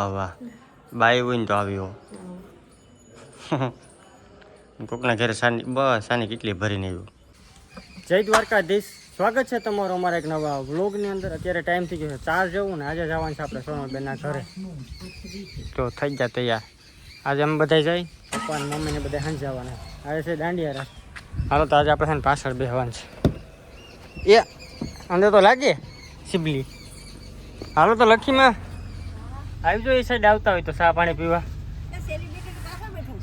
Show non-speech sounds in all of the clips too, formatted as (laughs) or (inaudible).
વાહ વાહ. બાઈ હોય ને તો આવ્યો કોકના ઘરે સાની બસ સાની કેટલી ભરીને આવ્યું. જય દ્વારકાધીશ. સ્વાગત છે તમારું અમારા એક નવા વ્લોગની અંદર. અત્યારે ટાઈમ થઈ ગયો છે ચાર જવું ને આજે જવાનું છે આપણે સોનલબેનના ઘરે. તો થઈ ગયા તૈયાર. આજે અમે બધા જઈ? પપ્પા અને મમ્મીને બધા હાંજ જવાના આજે છે દાંડિયા રાસ હાલો તો આજે આપણે પાછળ બેહવાનું છે. એ અંદર તો લાગે. સિબલી. હાલો તો લખીમાં. આવી જો એ સાઈડ આવતા હોય તો ચા પાણી પીવા.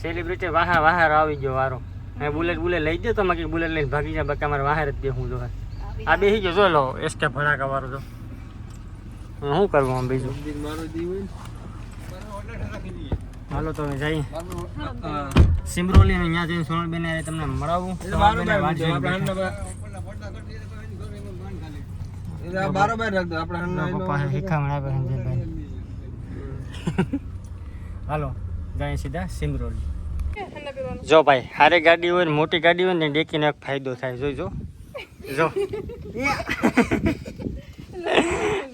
સેલિબ્રિટી વાહા વાહાર આવી ગયો વારો. હવે બુલેટ બુલેટ લઈ દો તો કે બુલેટ લઈને ભાગી જાય બાકી અમારે વાહાર જ બેહું જો. આ બેસી ગયો જો લો એસકે ભડાકા વાળો જો. શું કરવું આમ બીજું? હાલો તો જઈએ. સિમરોલી અહીંયા ત્યાં જઈને સોનલબેન તમને મળાવું. સોનલબેનને વાટ રાખ દો આપણે પપ્પા શીખામણ આપે સંજયભાઈ (laughs) હાલો જાય સીધા સિમરોલી જો ભાઈ હારે ગાડી હોય ને મોટી ગાડી હોય ને ડેકીનો એક ફાયદો થાય. જોઈજો જો.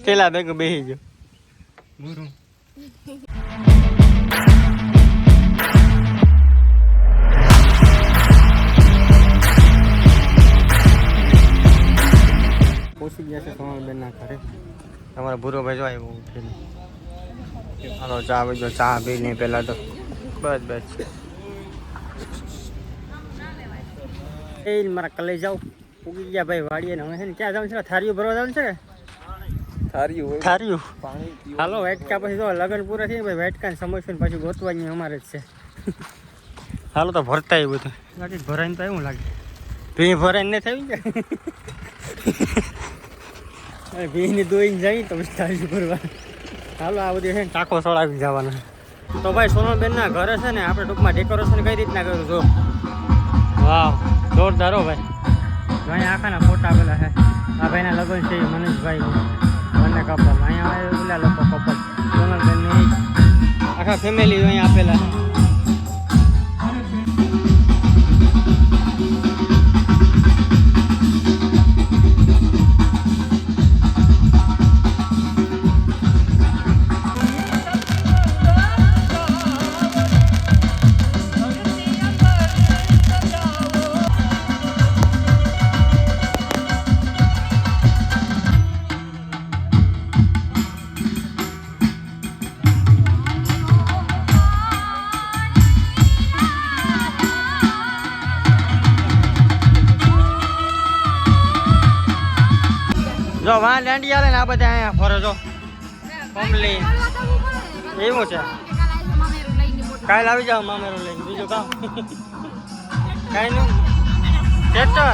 પેલા ભેગું બેસી ગુરુ. પહોંચી ગયા છે સોનલબેનના ઘરે. તમારા ભૂરો ભાઈ જો આવ્યો ઉઠીને હાલો ચા બીજો ચા પી નહીં પેલા તો બસ બસ. એ મારા કલે જાઉં. ઉગી ગયા ભાઈ વાડીએ ને હવે ક્યાં જવાનું છે? થારીઓ ભરવા જવાનું છે થારીયું હાલો વેટકા પછી તો લગન પૂરા થઈ ભાઈ વેટકા સમજશું પછી ગોતવાની અમારે જ છે. હાલો તો ભરતા બધું ભરાઈને તો એવું લાગે. ભી ભરાઈને ન થયું કે? ભીની દોઈને જાય તો પછી થાળી ભરવા હાલો આ બધી છે ને ટાંકો સળાવી જવાનો. તો ભાઈ સોનલબેનના ઘરે છે ને આપણે ટૂંકમાં ડેકોરેશન કઈ રીતના કર્યું જો. વાવ જોરદાર હો ભાઈ. અહીંયા આખાના ફોટા પેલા છે. આ ભાઈના લગ્ન છે મનીષભાઈ બંને કપલ અહીંયા પેલા લોકો કપલ સોનલબેનની આખા ફેમિલી અહીંયા આપેલા છે. જો વા લેન્ડી આલે ને આ બધા અહીંયા ફરે જો. કમલી એવું છે. કાલ આવી જાવ મામેરું લઈને. બીજું કામ. કાંઈ નહીં. ટ્રેક્ટર.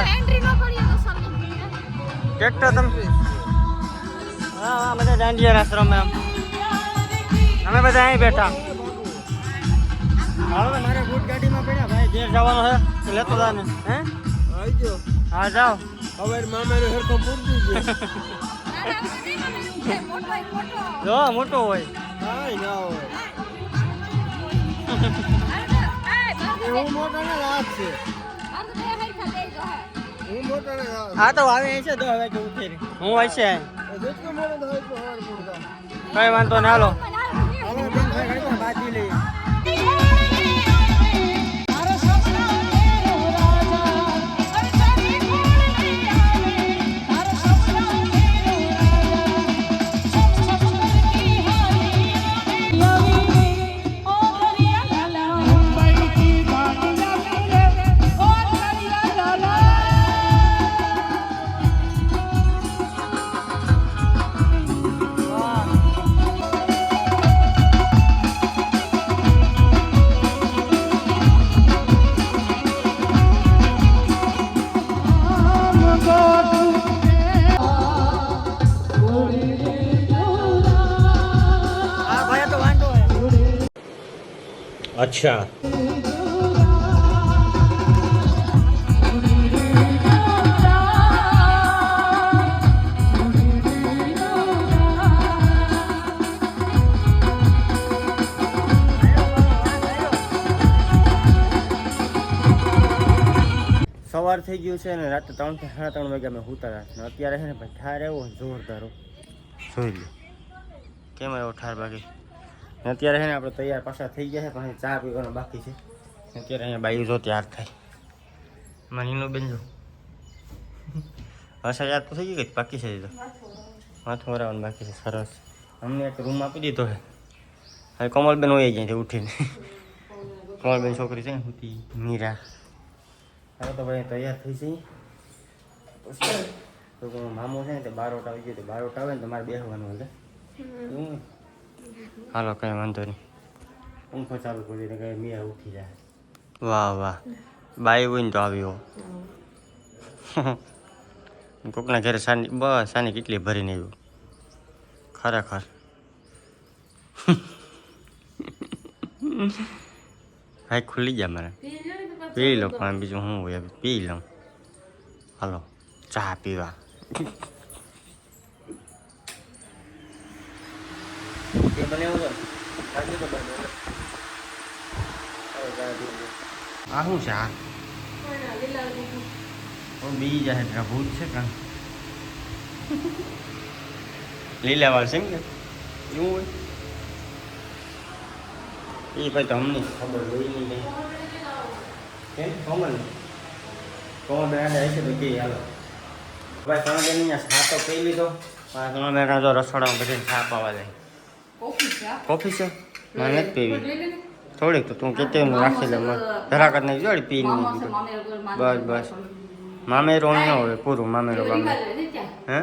ટ્રેક્ટર તમે હા હા બધા દાંડિયા આશ્રમ રમે એમ અમે બધા અહીં બેઠા. હવે મારે બૂટ ગાડીમાં પડ્યા. ભાઈ ઘેર જવાનો છે. તો લેતો જા ને. હે? હા જાઓ. જો (laughs) મોટો હોય. હા તો આવે છે. તો હવે કેવું થઈ હું હોય છે કઈ વાંધો ના હાલો બાજી લઈએ. अच्छा સવાર થઈ ગયું છે ને રાતે ત્રણ થી સાડા ત્રણ વાગ્યા મેં હુતા હતા ને અત્યારે છે ને ભાઈ ઠાર એવો જોરદાર હો. જોઈ લો કેમ આવ્યો ઠાર બાકી ને અત્યારે છે ને આપણે તૈયાર પાછા થઈ ગયા છે પણ ચા પીવાનો બાકી છે. અત્યારે અહીંયા બાયું જો તૈયાર થાય. મનીનો બેન જો. યાદ તો થઈ ગઈ કે બાકી છે તો? માથું વરાવાનું બાકી છે સરસ. અમને એક રૂમ આપી દીધો છે. હવે કમલબેન હોય જાય છે ઉઠીને. કમલબેન છોકરી છે ને સુતી મીરા. હવે તો ભાઈ તૈયાર થઈ જઈએ. પછી તો મામો છે ને તે બારોટ આવી ગયો તો બારોટ આવે ને તો મારે બેસવાનું એટલે. હાલો કઈ વાંધો નહીં. પંખો ચાલુ કરી દે કઈ મીરા ઉઠી જાય. વાહ વાહ. બાઈ હોય તો આવ્યો કોકના ઘરે સાની બસ સાની કેટલી ભરીને આવ્યું. ખરેખર. ભાઈ ખુલી ગયા મારે. પી લો પણ બીજું શું હોય પી લઉં. હાલો ચા પીવા. એ બને એવું આજે તો. આ શું છે આ? ઓ બી જાય છે ભૂત છે કાં? લીલા વાળ છે એમ કે? એવું હોય? એ ભાઈ તો અમને ખબર હોય નહીં કેમ કોમલ? કોમલ બેન હશે તો કે હાલો. ભાઈ તમે બેન અહીંયા છાતો પી લીધો. ત્રણ બેન જો રસોડામાં બધી છાપ આવવા જાય. કોફી છે મને નથી પીવી. થોડીક તો તું કેતે રાખી લે ધરાક જ નહીં જોડી પી નહીં બસ બસ. મામેરો ન હોય પૂરું મામે રો મામે હે?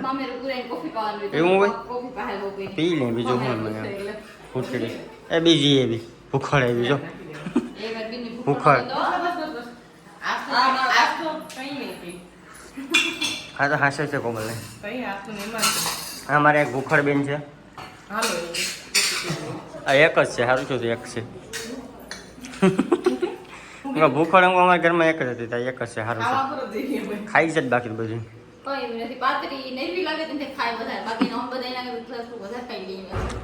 એવું હોય? પી લે બીજું શું મને. ફૂટડી એ બીજી એ બી. ભૂખડ એ જો ભૂખડ હા તો હાસે છે કોમલ આ મારે એક ભૂખડ બેન છે. આ એક જ છે સારું છું એક છે. હું ભૂખડ હું અમારા ઘરમાં એક જ હતી ત્યાં એક જ છે સારું છે. ખાઈ છે જ બાકી બધું.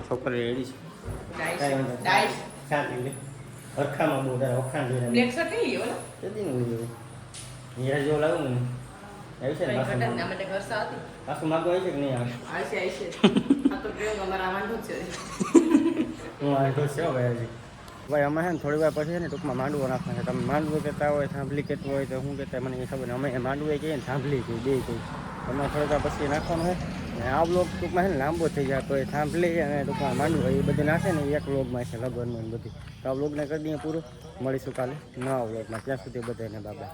છોકરી રેડી છે. પાછું પાછું માગો આવી છે કે નહીં આવે? (laughs) હું છે ભાઈ ભાઈ અમે છે ને થોડી વાર પછી ને ટૂંકમાં માંડવો નાખવાનું છે. તમે માંડવો કહેતા હોય થાંભલી કહેતું હોય તો શું કહેતા મને ખબર નહીં. અમે માંડવો કહીએ ને થાંભલી કહીએ બે કહીએ. તમે વાર પછી નાખવાનું હોય ને આ બ્લોગ ટૂંકમાં છે ને લાંબો થઈ જાય. તો એ થાંભલી અને ટૂંકમાં માંડવો એ બધું નાખે ને એ એક બ્લોગમાં છે લગનનું ને બધું. તો આ બ્લોગને કરી દઈએ પૂરું. મળીશું કાલે નવા બ્લોગમાં ત્યાં સુધી બધાને બાબા